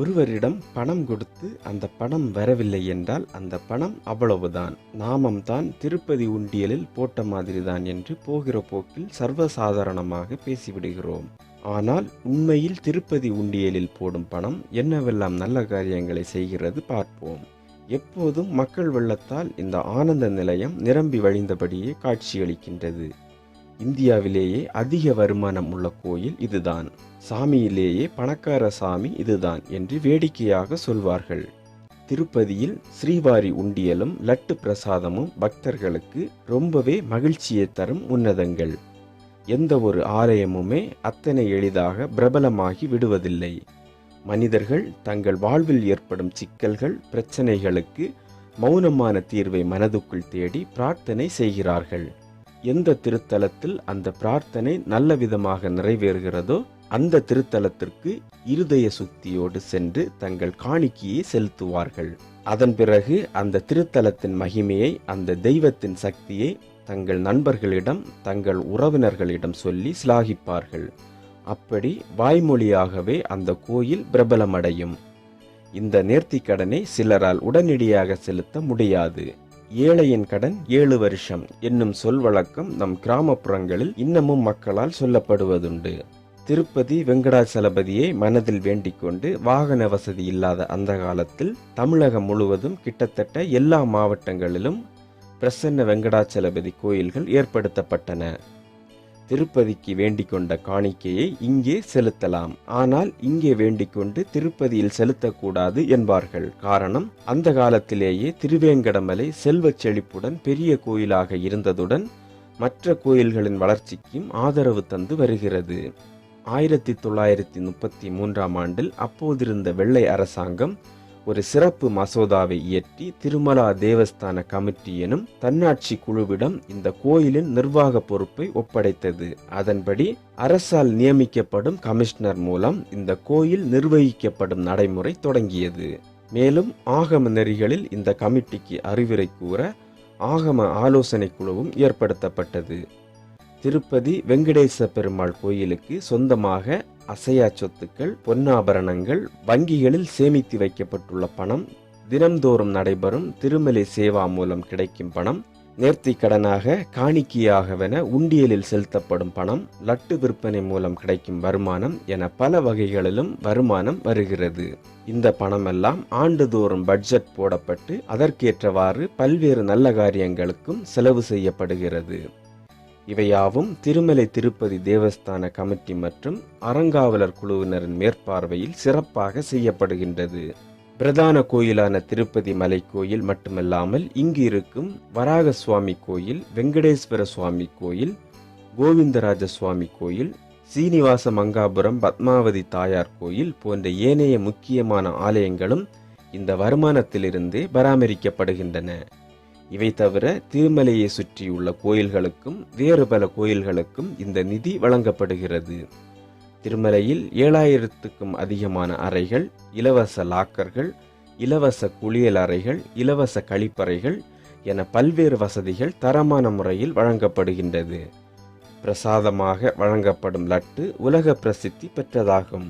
ஒருவரிடம் பணம் கொடுத்து அந்த பணம் வரவில்லை என்றால் அந்த பணம் அவ்வளவுதான். நாமம் தான் திருப்பதி உண்டியலில் போட்ட மாதிரிதான் என்று போகிற போக்கில் சர்வசாதாரணமாக பேசிவிடுகிறோம். ஆனால் உண்மையில் திருப்பதி உண்டியலில் போடும் பணம் என்னவெல்லாம் நல்ல காரியங்களை செய்கிறது பார்ப்போம். எப்போதும் மக்கள் வெள்ளத்தால் இந்த ஆனந்த நிலையம் நிரம்பி வழிந்தபடியே காட்சியளிக்கின்றது. இந்தியாவிலேயே அதிக வருமானம் உள்ள கோயில் இதுதான். சாமியிலேயே பணக்கார சாமி இதுதான் என்று வேடிக்கையாக சொல்வார்கள். திருப்பதியில் ஸ்ரீவாரி உண்டியலும் லட்டு பிரசாதமும் பக்தர்களுக்கு ரொம்பவே மகிழ்ச்சியை தரும் உன்னதங்கள். எந்த ஒரு ஆலயமுமே அத்தனை எளிதாக பிரபலமாகி விடுவதில்லை. மனிதர்கள் தங்கள் வாழ்வில் ஏற்படும் சிக்கல்கள் பிரச்சனைகளுக்கு மௌனமான தீர்வை மனதுக்குள் தேடி பிரார்த்தனை செய்கிறார்கள். எந்த திருத்தலத்தில் அந்த பிரார்த்தனை நல்ல விதமாக நிறைவேறுகிறதோ அந்த திருத்தலத்திற்கு இருதய சுத்தியோடு சென்று தங்கள் காணிக்கையை செலுத்துவார்கள். அதன் பிறகு அந்த திருத்தலத்தின் மகிமையை அந்த தெய்வத்தின் சக்தியை தங்கள் நண்பர்களிடம் தங்கள் உறவினர்களிடம் சொல்லி சிலாகிப்பார்கள். அப்படி வாய்மொழியாகவே அந்த கோயில் பிரபலமடையும். இந்த நேர்த்திக்கடனை சிலரால் உடனடியாக செலுத்த முடியாது. ஏழையின் கடன் ஏழு வருஷம் என்னும் சொல் வழக்கம் நம் கிராமப்புறங்களில் இன்னமும் மக்களால் சொல்லப்படுவதுண்டு. திருப்பதி வெங்கடாச்சலபதியை மனதில் வேண்டிக் கொண்டு வாகன வசதி இல்லாத அந்த காலத்தில் தமிழகம் முழுவதும் கிட்டத்தட்ட எல்லா மாவட்டங்களிலும் பிரசன்ன வெங்கடாச்சலபதி கோயில்கள் ஏற்படுத்தப்பட்டன. திருப்பதிக்கு வேண்டிக் கொண்ட காணிக்கையை இங்கே செலுத்தலாம். ஆனால் இங்கே வேண்டிக் கொண்டு திருப்பதியில் செலுத்தக்கூடாது என்பார்கள். காரணம் அந்த காலத்திலேயே திருவேங்கடமலை செல்வச் செழிப்புடன் பெரிய கோயிலாக இருந்ததுடன் மற்ற கோயில்களின் வளர்ச்சிக்கும் ஆதரவு தந்து வருகிறது. ஆயிரத்தி தொள்ளாயிரத்தி முப்பத்தி மூன்றாம் ஆண்டில் அப்போதிருந்த வெள்ளை அரசாங்கம் ஒரு சிறப்பு மசோதாவை இயற்றி திருமலா தேவஸ்தான கமிட்டி எனும் தன்னாட்சி குழுவிடம் இந்த கோயிலின் நிர்வாக பொறுப்பை ஒப்படைத்தது. அதன்படி அரசால் நியமிக்கப்படும் கமிஷனர் மூலம் இந்த கோயில் நிர்வகிக்கப்படும் நடைமுறை தொடங்கியது. மேலும் ஆகம நெறிகளில் இந்த கமிட்டிக்கு அறிவுரை கூற ஆகம ஆலோசனை குழுவும் ஏற்படுத்தப்பட்டது. திருப்பதி வெங்கடேச பெருமாள் கோயிலுக்கு சொந்தமாக அசையா சொத்துக்கள் பொன்னாபரணங்கள் வங்கிகளில் சேமித்து வைக்கப்பட்டுள்ள பணம் தினம்தோறும் நடைபெறும் திருமலை சேவா மூலம் கிடைக்கும் பணம் நேர்த்தி கடனாக காணிக்கையாகவென உண்டியலில் செலுத்தப்படும் பணம் லட்டு விற்பனை மூலம் கிடைக்கும் வருமானம் என பல வகைகளிலும் வருமானம் வருகிறது. இந்த பணமெல்லாம் ஆண்டுதோறும் பட்ஜெட் போடப்பட்டு அதற்கேற்றவாறு பல்வேறு நல்ல காரியங்களுக்கும் செலவு செய்யப்படுகிறது. இவையாவும் திருமலை திருப்பதி தேவஸ்தான கமிட்டி மற்றும் அறங்காவலர் குழுவினரின் மேற்பார்வையில் சிறப்பாக செய்யப்படுகின்றது. பிரதான கோயிலான திருப்பதி மலை கோயில் மட்டுமல்லாமல் இங்கு இருக்கும் வராக சுவாமி கோயில் வெங்கடேஸ்வர சுவாமி கோயில் கோவிந்தராஜ சுவாமி கோயில் சீனிவாச மங்காபுரம் பத்மாவதி தாயார் கோயில் போன்ற ஏனைய முக்கியமான ஆலயங்களும் இந்த வருமானத்திலிருந்தே பராமரிக்கப்படுகின்றன. இவை தவிர திருமலையை சுற்றியுள்ள கோயில்களுக்கும் வேறு பல கோயில்களுக்கும் இந்த நிதி வழங்கப்படுகிறது. திருமலையில் ஏழாயிரத்துக்கும் அதிகமான அறைகள் இலவச லாக்கர்கள் இலவச குளியல் அறைகள் இலவச கழிப்பறைகள் என பல்வேறு வசதிகள் தரமான முறையில் வழங்கப்படுகின்றது. பிரசாதமாக வழங்கப்படும் லட்டு உலக பிரசித்தி பெற்றதாகும்.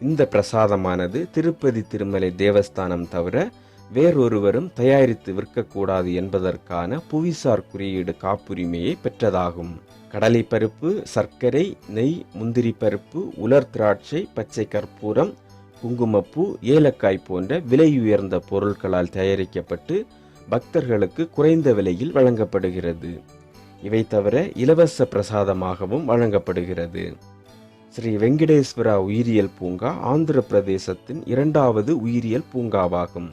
இந்த பிரசாதமானது திருப்பதி திருமலை தேவஸ்தானம் தவிர வேறொருவரும் தயாரித்து விற்கக்கூடாது என்பதற்கான புவிசார் குறியீடு காப்புரிமையை பெற்றதாகும். கடலை பருப்பு சர்க்கரை நெய் முந்திரி பருப்பு உலர் திராட்சை பச்சை கற்பூரம் குங்குமப்பூ ஏலக்காய் போன்ற விலையுயர்ந்த பொருட்களால் தயாரிக்கப்பட்டு பக்தர்களுக்கு குறைந்த விலையில் வழங்கப்படுகிறது. இவை தவிர இலவச பிரசாதமாகவும் வழங்கப்படுகிறது. ஸ்ரீ வெங்கடேஸ்வரா உயிரியல் பூங்கா ஆந்திர பிரதேசத்தின் இரண்டாவது உயிரியல் பூங்காவாகும்.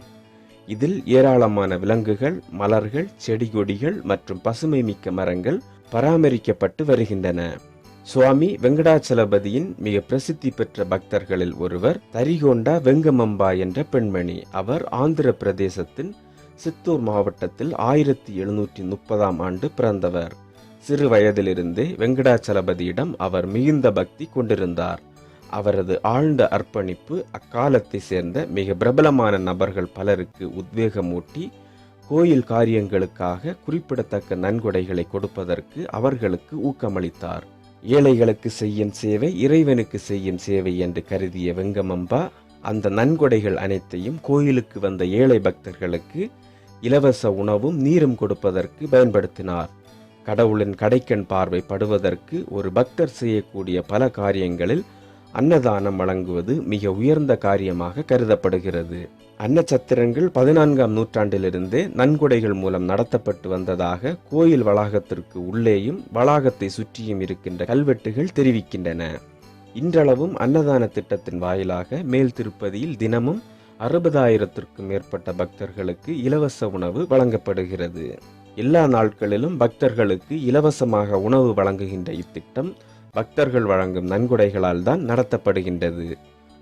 இதில் ஏராளமான விலங்குகள் மலர்கள் செடி கொடிகள் மற்றும் பசுமை மிக்க மரங்கள் பராமரிக்கப்பட்டு வருகின்றன. சுவாமி வெங்கடாச்சலபதியின் மிக பிரசித்தி பெற்ற பக்தர்களில் ஒருவர் தரிகொண்டா வெங்கமம்பா என்ற பெண்மணி. அவர் ஆந்திர பிரதேசத்தின் சித்தூர் மாவட்டத்தில் ஆயிரத்தி எழுநூற்றி முப்பதாம் ஆண்டு பிறந்தவர். சிறு வயதிலிருந்தே வெங்கடாச்சலபதியிடம் அவர் மிகுந்த பக்தி கொண்டிருந்தார். அவரது ஆழ்ந்த அர்ப்பணிப்பு அக்காலத்தை சேர்ந்த மிக பிரபலமான நபர்கள் பலருக்கு உத்வேகமூட்டி கோயில் காரியங்களுக்காக குறிப்பிடத்தக்க நன்கொடைகளை கொடுப்பதற்கு அவர்களுக்கு ஊக்கமளித்தார். ஏழைகளுக்கு செய்யும் சேவை இறைவனுக்கு செய்யும் சேவை என்று கருதிய வெங்கமம்பா அந்த நன்கொடைகள் அனைத்தையும் கோயிலுக்கு வந்த ஏழை பக்தர்களுக்கு இலவச உணவும் நீரும் கொடுப்பதற்கு பயன்படுத்தினார். கடவுளின் கடைக்கண் பார்வை படுவதற்கு ஒரு பக்தர் செய்யக்கூடிய பல காரியங்களில் அன்னதானம் வழங்குவது மிக உயர்ந்த காரியமாக கருதப்படுகிறது. அன்னச்சத்திரங்கள் பதினான்காம் நூற்றாண்டிலிருந்தே நன்கொடைகள் மூலம் நடத்தப்பட்டு வந்ததாக கோயில் வளாகத்திற்கு உள்ளேயும் வளாகத்தை சுற்றியும் இருக்கின்ற கல்வெட்டுகள் தெரிவிக்கின்றன. இன்றளவும் அன்னதான திட்டத்தின் வாயிலாக மேல் திருப்பதியில் தினமும் அறுபதாயிரத்திற்கும் மேற்பட்ட பக்தர்களுக்கு இலவச உணவு வழங்கப்படுகிறது. எல்லா நாட்களிலும் பக்தர்களுக்கு இலவசமாக உணவு வழங்குகின்ற இத்திட்டம் பக்தர்கள் வழங்கும் நன்கொடைகளால் தான் நடத்தப்படுகின்றது.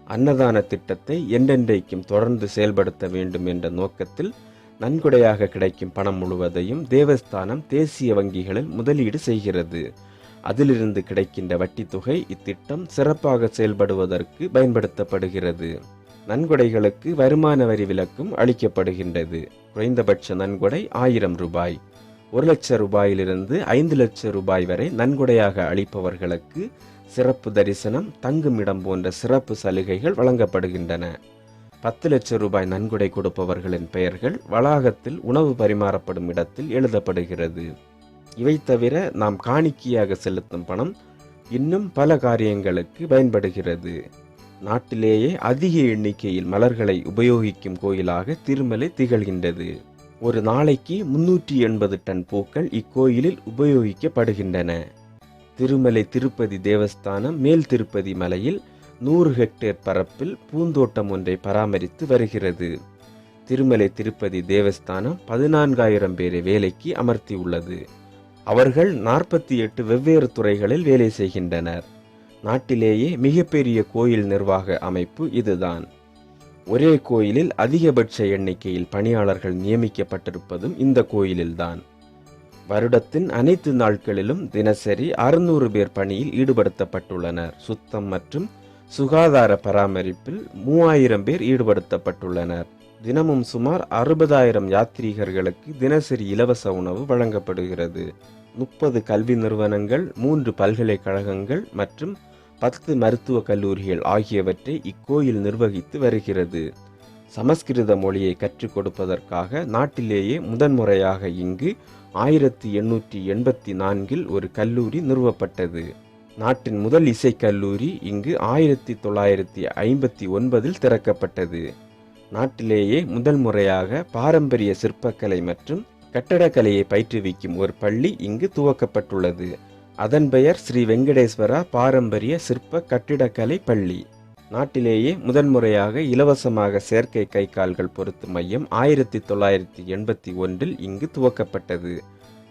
அன்னதான திட்டத்தை என்றென்றைக்கும் தொடர்ந்து செயல்படுத்த வேண்டும் என்ற நோக்கத்தில் நன்கொடையாக கிடைக்கும் பணம் முழுவதையும் தேவஸ்தானம் தேசிய வங்கிகளில் முதலீடு செய்கிறது. அதிலிருந்து கிடைக்கின்ற வட்டித் தொகை இத்திட்டம் சிறப்பாக செயல்படுவதற்கு பயன்படுத்தப்படுகிறது. நன்கொடைகளுக்கு வருமான வரி விலக்கும் அளிக்கப்படுகின்றது. குறைந்தபட்ச நன்கொடை ஆயிரம் ரூபாய். ஒரு லட்ச ரூபாயிலிருந்து ஐந்து லட்சம் ரூபாய் வரை நன்கொடையாக அளிப்பவர்களுக்கு சிறப்பு தரிசனம் தங்குமிடம் போன்ற சிறப்பு சலுகைகள் வழங்கப்படுகின்றன. பத்து லட்சம் ரூபாய் நன்கொடை கொடுப்பவர்களின் பெயர்கள் வளாகத்தில் உணவு பரிமாறப்படும் இடத்தில் எழுதப்படுகிறது. இவை தவிர நாம் காணிக்கையாக செலுத்தும் பணம் இன்னும் பல காரியங்களுக்கு பயன்படுகிறது. நாட்டிலேயே அதிக எண்ணிக்கையில் மலர்களை உபயோகிக்கும் கோயிலாக திருமலை திகழ்கின்றது. ஒரு நாளைக்கு முன்னூற்றி எண்பது டன் பூக்கள் இக்கோயிலில் உபயோகிக்கப்படுகின்றன. திருமலை திருப்பதி தேவஸ்தானம் மேல் திருப்பதி மலையில் நூறு ஹெக்டேர் பரப்பில் பூந்தோட்டம் ஒன்றை பராமரித்து வருகிறது. திருமலை திருப்பதி தேவஸ்தானம் பதினான்காயிரம் பேரை வேலைக்கு அமர்த்தியுள்ளது அவர்கள் நாற்பத்தி எட்டு வெவ்வேறு துறைகளில் வேலை செய்கின்றனர். நாட்டிலேயே மிகப்பெரிய கோயில் நிர்வாக அமைப்பு இதுதான். ஒரே கோயிலில் அதிகபட்ச எண்ணிக்கையில் பணியாளர்கள் நியமிக்கப்பட்டிருப்பதும் இந்த கோயிலில்தான். வருடத்தின் அனைத்து நாட்களிலும் தினசரி அறுநூறு பேர் பணியில் ஈடுபடுத்தப்பட்டுள்ளனர். சுத்தம் மற்றும் சுகாதார பராமரிப்பில் மூவாயிரம் பேர் ஈடுபடுத்தப்பட்டுள்ளனர். தினமும் சுமார் அறுபதாயிரம் யாத்ரீகர்களுக்கு தினசரி இலவச உணவு வழங்கப்படுகிறது. முப்பது கல்வி நிறுவனங்கள் மூன்று பல்கலைக்கழகங்கள் மற்றும் பத்து மருத்துவக் கல்லூரிகள் ஆகியவற்றை இக்கோயில் நிர்வகித்து வருகிறது. சமஸ்கிருத மொழியை கற்றுக் கொடுப்பதற்காக நாட்டிலேயே முதன்முறையாக இங்கு ஆயிரத்தி எண்ணூற்றி எண்பத்தி நான்கில் ஒரு கல்லூரி நிறுவப்பட்டது. நாட்டின் முதல் இசைக்கல்லூரி இங்கு ஆயிரத்தி தொள்ளாயிரத்தி ஐம்பத்தி ஒன்பதில் திறக்கப்பட்டது. நாட்டிலேயே முதல் முறையாக பாரம்பரிய சிற்பக்கலை மற்றும் கட்டடக்கலையை பயிற்றுவிக்கும் ஒரு பள்ளி இங்கு துவக்கப்பட்டுள்ளது. அதன் பெயர் ஸ்ரீ வெங்கடேஸ்வரா பாரம்பரிய சிற்ப கட்டிடக்கலை பள்ளி. நாட்டிலேயே முதன்முறையாக இலவசமாக செயற்கை கை கால்கள் பொருத்தும் மையம் ஆயிரத்தி தொள்ளாயிரத்தி எண்பத்தி ஒன்றில் இங்கு துவக்கப்பட்டது.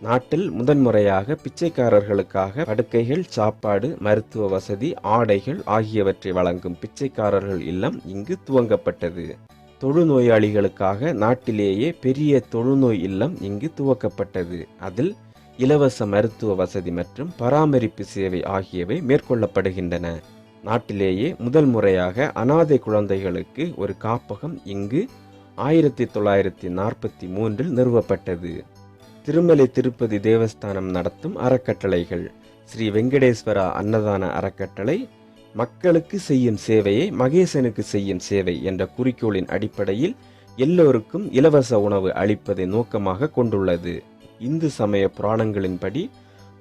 நாட்டில் முதன்முறையாக பிச்சைக்காரர்களுக்காக படுக்கைகள் சாப்பாடு மருத்துவ வசதி ஆடைகள் ஆகியவற்றை வழங்கும் பிச்சைக்காரர்கள் இல்லம் இங்கு துவங்கப்பட்டது. தொழுநோயாளிகளுக்காக நாட்டிலேயே பெரிய தொழுநோய் இல்லம் இங்கு துவக்கப்பட்டது. அதில் இலவச மருத்துவ வசதி மற்றும் பராமரிப்பு சேவை ஆகியவை மேற்கொள்ளப்படுகின்றன. நாட்டிலேயே முதல் முறையாக அனாதை குழந்தைகளுக்கு ஒரு காப்பகம் இங்கு ஆயிரத்தி தொள்ளாயிரத்தி நாற்பத்தி மூன்றில் நிறுவப்பட்டது. திருமலை திருப்பதி தேவஸ்தானம் நடத்தும் அறக்கட்டளைகள் ஸ்ரீ வெங்கடேஸ்வரா அன்னதான அறக்கட்டளை மக்களுக்கு செய்யும் சேவையை மகேசனுக்கு செய்யும் சேவை என்ற குறிக்கோளின் அடிப்படையில் எல்லோருக்கும் இலவச உணவு அளிப்பதை நோக்கமாக கொண்டுள்ளது. இந்து சமய புராணங்களின்படி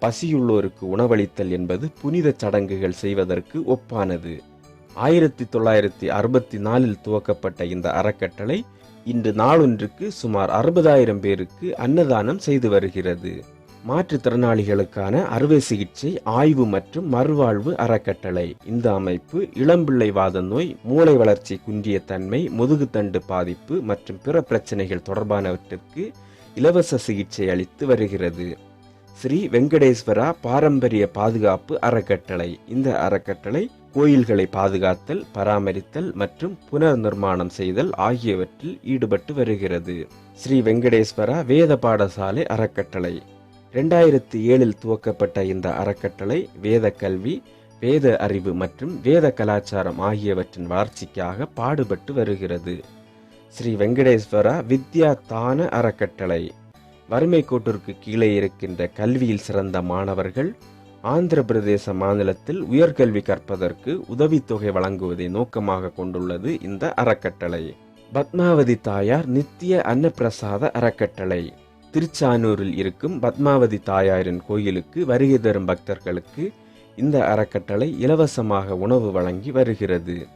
பசியுள்ளோருக்கு உணவளித்தல் என்பது புனித சடங்குகள் செய்வதற்கு ஒப்பானது. ஆயிரத்தி தொள்ளாயிரத்தி அறுபத்தி நாலில் துவக்கப்பட்ட இந்த அறக்கட்டளை இன்று நாளொன்றுக்கு சுமார் அறுபதாயிரம் பேருக்கு அன்னதானம் செய்து வருகிறது. மாற்றுத்திறனாளிகளுக்கான அறுவை சிகிச்சை ஆய்வு மற்றும் மறுவாழ்வு அறக்கட்டளை. இந்த அமைப்பு இளம்பிள்ளைவாத நோய் மூளை வளர்ச்சி குன்றிய தன்மை முதுகுத்தண்டு பாதிப்பு மற்றும் பிற பிரச்சனைகள் தொடர்பானவற்றிற்கு இலவச சிகிச்சை அளித்து வருகிறது. ஸ்ரீ வெங்கடேஸ்வரா பாரம்பரிய பாதுகாப்பு அறக்கட்டளை. இந்த அறக்கட்டளை கோயில்களை பாதுகாத்தல் பராமரித்தல் மற்றும் புனர் நிர்மாணம் செய்தல் ஆகியவற்றில் ஈடுபட்டு வருகிறது. ஸ்ரீ வெங்கடேஸ்வரா வேத பாடசாலை அறக்கட்டளை. ரெண்டாயிரத்தி ஏழில் துவக்கப்பட்ட இந்த அறக்கட்டளை வேத கல்வி வேத அறிவு மற்றும் வேத கலாச்சாரம் ஆகியவற்றின் வளர்ச்சிக்காக பாடுபட்டு வருகிறது. ஸ்ரீ வெங்கடேஸ்வரா வித்யா தான அறக்கட்டளை. வறுமை கோட்டிற்கு கீழே இருக்கின்ற கல்வியில் சிறந்த மாணவர்கள் ஆந்திர பிரதேச மாநிலத்தில் உயர்கல்வி கற்பதற்கு உதவித்தொகை வழங்குவதை நோக்கமாக கொண்டுள்ளது இந்த அறக்கட்டளை. பத்மாவதி தாயார் நித்திய அன்னப்பிரசாத அறக்கட்டளை. திருச்சானூரில் இருக்கும் பத்மாவதி தாயாரின் கோயிலுக்கு வருகை தரும் பக்தர்களுக்கு இந்த அறக்கட்டளை இலவசமாக உணவு வழங்கி வருகிறது.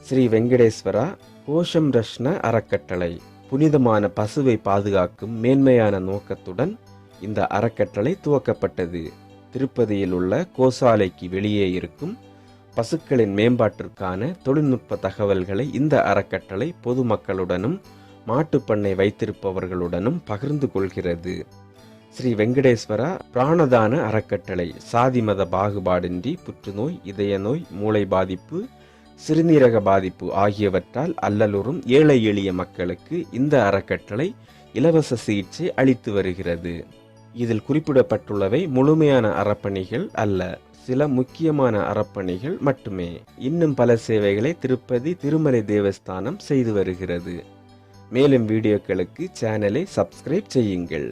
ஸ்ரீ வெங்கடேஸ்வரா கோஷம் ரஷ்ண அறக்கட்டளை புனிதமான பசுவை பாதுகாக்கும் மேன்மையான நோக்கத்துடன் இந்த அறக்கட்டளை துவக்கப்பட்டது. திருப்பதியில் உள்ள கோசாலைக்கு வெளியே இருக்கும் பசுக்களின் மேம்பாட்டிற்கான தொழில்நுட்ப தகவல்களை இந்த அறக்கட்டளை பொதுமக்களுடனும் மாட்டுப்பண்ணை வைத்திருப்பவர்களுடனும் பகிர்ந்து கொள்கிறது. ஸ்ரீ வெங்கடேஸ்வரா பிராணதான அறக்கட்டளை சாதி மத பாகுபாடின்றி புற்றுநோய் இதய நோய் மூளை பாதிப்பு சிறுநீரக பாதிப்பு ஆகியவற்றால் அல்லலுறும் ஏழை எளிய மக்களுக்கு இந்த அறக்கட்டளை இலவச சிகிச்சை அளித்து வருகிறது. இதில் குறிப்பிடப்பட்டுள்ளவை முழுமையான அறப்பணிகள் அல்ல சில முக்கியமான அறப்பணிகள் மட்டுமே. இன்னும் பல சேவைகளை திருப்பதி திருமலை தேவஸ்தானம் செய்து வருகிறது. மேலும் வீடியோக்களுக்கு சேனலை சப்ஸ்கிரைப் செய்யுங்கள்.